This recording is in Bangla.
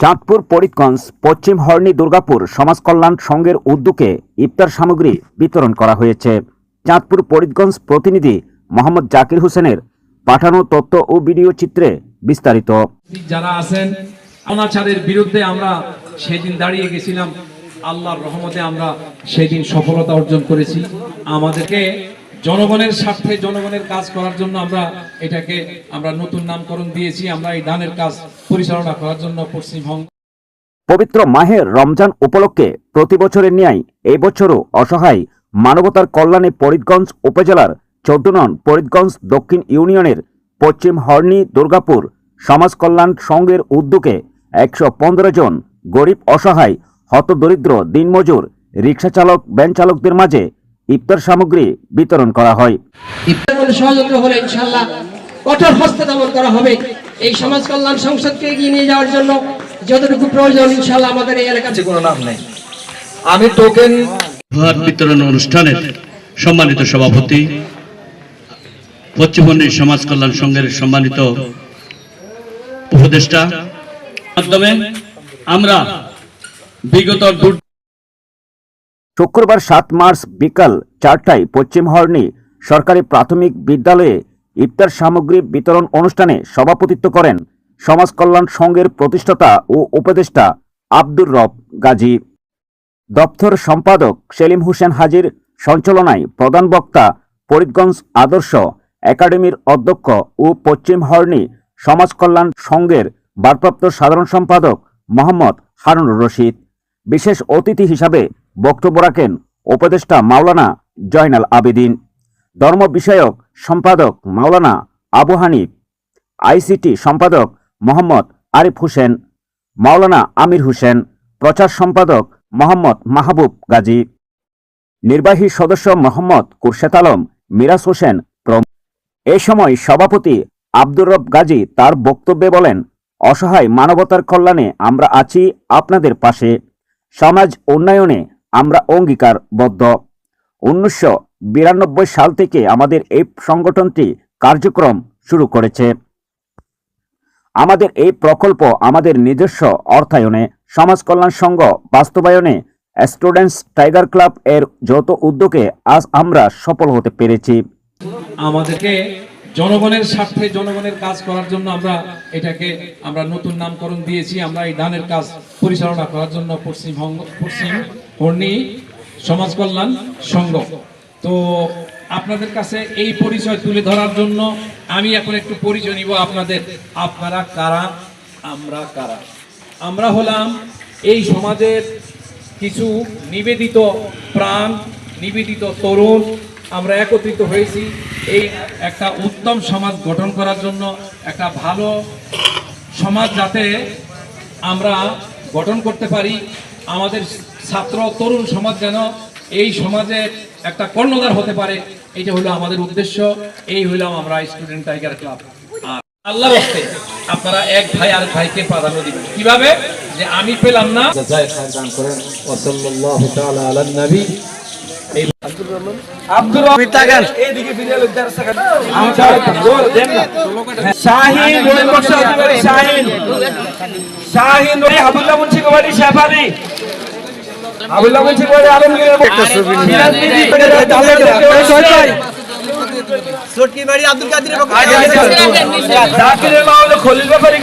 চাঁদপুর পরিতগঞ্জ পশ্চিম হর্নি, দুর্গাপুর সমাজ কল্যাণ সংঘের উদ্যোগে ইফতার সামগ্রী বিতরণ করা হয়েছে। চাঁদপুর পরিতগঞ্জ প্রতিনিধি মোহাম্মদ জাকির হোসেনের পাঠানো তথ্য ও ভিডিও চিত্রে বিস্তারিত। যারা আছেন, অনাচারের বিরুদ্ধে আমরা সেদিন দাঁড়িয়ে গেছিলাম। আল্লাহর রহমতে আমরা সেদিন সফলতা অর্জন করেছি। আমাদেরকে জনগণের স্বার্থে জনগণের কাজ করার জন্য আমরা এটাকে আমরা নতুন নামকরণ দিয়েছি, আমরা এই দানের কাজ পরিচালনা করার জন্য পশ্চিমবঙ্গ পবিত্র মাহের রমজান উপলক্ষে প্রতি বছরের ন্যায় এই বছরও অসহায় মানবতার কল্যাণে ফরিদগঞ্জ উপজেলার চৌদ্দ নং ফরিদগঞ্জ দক্ষিণ ইউনিয়নের পশ্চিম হর্নি দুর্গাপুর সমাজ কল্যাণ সংঘের উদ্যোগে একশো পনেরো জন গরিব অসহায় হতদরিদ্র দিনমজুর রিক্সা চালক ভ্যান চালকদের মাঝে ইফতার সামগ্রী বিতরণ করা হয়। ইফতার হলে ইনশাল্লাহ কঠোর হস্তে দমন করা হবে। এই সমাজ কল্যাণ সংসদকে এগিয়ে নিয়ে যাওয়ার জন্য যতটুকু প্রয়োজন ইনশাল্লাহ আমাদের এই এলাকাতে কোনো নাম নেই। আমি টোকেন বিতরণ অনুষ্ঠানের সম্মানিত সভাপতি পশ্চিমবঙ্গ সমাজ কল্যাণ সংঘের সম্মানিত উপদেষ্টা। মাধ্যমে আমরা বিগত দু- শুক্রবার সাত মার্চ বিকাল চারটায় পশ্চিম হর্নি সরকারি প্রাথমিক বিদ্যালয়ে ইফতার সামগ্রী বিতরণ অনুষ্ঠানে সভাপতিত্ব করেন সমাজ কল্যাণ সংঘের প্রতিষ্ঠাতা ও উপদেষ্টা আব্দুর রব গাজী। দপ্তর সম্পাদক সেলিম হোসেন হাজির সঞ্চালনায় প্রধান বক্তা ফরিদগঞ্জ আদর্শ একাডেমির অধ্যক্ষ ও পশ্চিম হর্নি সমাজ কল্যাণ সংঘের ভারপ্রাপ্ত সাধারণ সম্পাদক মোহাম্মদ হারুনুর রশিদ। বিশেষ অতিথি হিসাবে বক্তব্য রাখেন উপদেষ্টা মাওলানা জয়নাল আবেদিন। ধর্ম বিষয়ক সম্পাদক মাওলানা আবু হানিফ। আইসিটি সম্পাদক মোহাম্মদ আরিফ হোসেন। মাওলানা আমির হোসেন। প্রচার সম্পাদক মোহাম্মদ মাহবুব গাজী। নির্বাহী সদস্য মোহাম্মদ কুরশেদ আলম, মিরাজ হোসেন প্রমুখ। এ সময় সভাপতি আব্দুর রব গাজী তার বক্তব্যে বলেন, অসহায় মানবতার কল্যাণে আমরা আছি আপনাদের পাশে। সমাজ উন্নয়নে আমরা অঙ্গীকারবদ্ধ। উনিশশো বিরানব্বই সাল থেকে আমাদের এই সংগঠনটি কার্যক্রম শুরু করেছে। আমাদের এই প্রকল্প আমাদের নিজস্ব অর্থায়নে সমাজ কল্যাণ সংঘ বাস্তবায়নে, স্টুডেন্টস টাইগার ক্লাব এর যৌথ উদ্যোগে আজ আমরা সফল হতে পেরেছি। আমাদেরকে জনগণের স্বার্থে, জনগণের কাজ করার জন্য আমরা এটাকে, আমরা নতুন নামকরণ দিয়েছি। আমরা এই দানের কাজ পরিচালনা করার জন্য পশ্চিমবঙ্গ, পশ্চিম হর্নি সমাজ কল্যাণ সংঘ। তো আপনাদের কাছে এই পরিচয় তুলে ধরার জন্য আমি এখন একটু পরিচয় নিব আপনাদের। আপনারা কারা? আমরা কারা? আমরা হলাম এই সমাজের কিছু নিবেদিত প্রাণ, নিবেদিত তরুণ। আমরা একত্রিত হয়েছি এই একটা উত্তম সমাজ গঠন করার জন্য, একটা ভালো সমাজ যাতে আমরা গঠন করতে পারি। আমাদের ছাত্র, তরুণ সমাজ যেন এই সমাজে একটা কর্ণধার হতে পারে এটা হলো আমাদের উদ্দেশ্য, এই হইলাম আমরা স্টুডেন্ট টাইগার ক্লাব। আল্লাহ হস্তে আপনারা এক ভাই আর ভাইকে প্রাধান্য দিবেন। কীভাবে? যে আমি পেলাম না। আব্দুর রহিম তাগান এইদিকে ফিরে লোক দাঁড়া থাকেন জোর দেন না। শাহিন রহিম বক্স শাহিন। শাহিন রহিম আবুল্লাহ মুন্সি কুমারী শেফালি। আবুল্লাহ মুন্সি কুমারী আলমগীর একটা ছবি চটকি বাড়ি আব্দুল কাদের জাকিরের মা খলিল ব্যাপারী